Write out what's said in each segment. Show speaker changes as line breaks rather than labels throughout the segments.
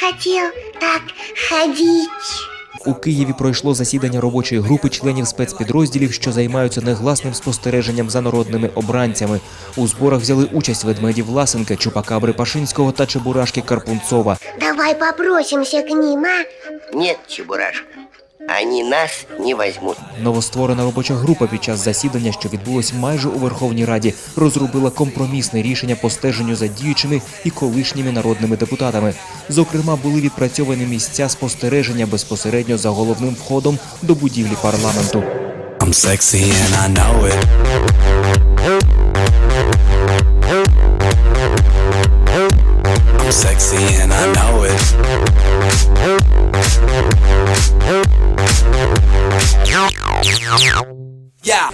хотел так ходить.
У Києві пройшло засідання робочої групи членів спецпідрозділів, що займаються негласним спостереженням за народними обранцями. У зборах взяли участь ведмеді Власенка, Чупакабри Пашинського та Чебурашки Карпунцова.
Давай попросимся к ним, а?
Нет, Чебурашка, они нас не возьмут.
Новостворена робоча група під час засідання, що відбулось майже у Верховній Раді, розробила компромісне рішення по стеженню за діючими і колишніми народними депутатами. Зокрема, були відпрацьовані місця спостереження безпосередньо за головним входом до будівлі парламенту.
I'm sexy and I know it. I'm sexy and I know it.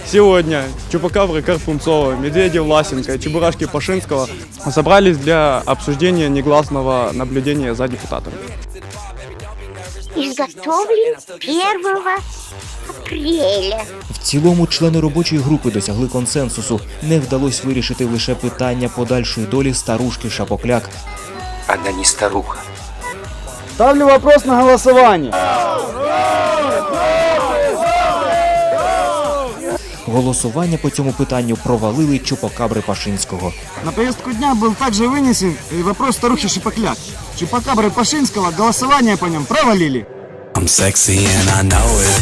Сегодня Чупакабры Карпунцова, Медведи Власенко и Чебурашки Пашинского собрались для обсуждения негласного наблюдения за депутатами.
Изготовлен 1 апреля.
В цілому члени робочої групи досягли консенсусу. Не вдалося вирішити лише питання подальшої долі старушки Шапокляк.
Она не старуха.
Ставлю вопрос на голосование.
Голосування по цьому питанню провалили Чупакабри Пашинського.
На повестку дня был также вынесен и вопрос старухи Шипокляк. Чупакабры Пашинского голосование по нем провалили.
I'm sexy and I know it.